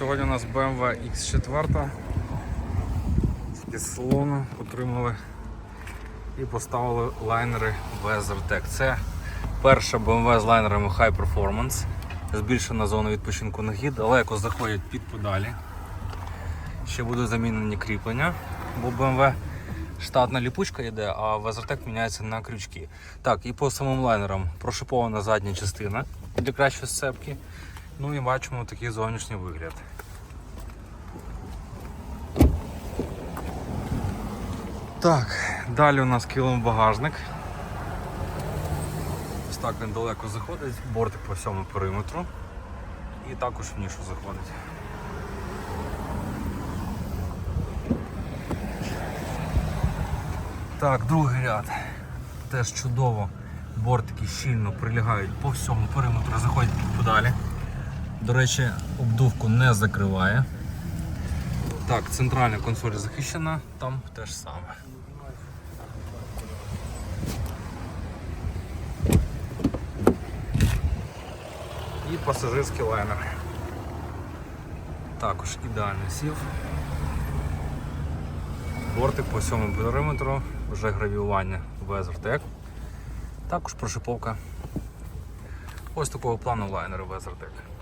Сьогодні у нас BMW X4 з салону отримали і поставили лайнери WeatherTech. Це перша BMW з лайнерами High Performance. Збільшена зона відпочинку на гід, якось заходять під педалі. Ще будуть замінені кріплення, бо BMW штатна ліпучка йде, а WeatherTech міняється на крючки. Так, і по самим лайнерам прошипована задня частина для кращої сцепки. Ну і бачимо такий зовнішній вигляд. Так, далі у нас килим багажник. Ось так він далеко заходить, бортик по всьому периметру. І також в нішу заходить. Так, другий ряд. Теж чудово. Бортики щільно прилягають по всьому периметру, заходять під педалі. До речі, обдувку не закриває. Так, центральна консоль захищена, там теж саме. І пасажирський лайнер. Також ідеально сів. Бортик по всьому периметру, вже гравіювання WeatherTech. Також прошиповка. Ось такого плану лайнери WeatherTech.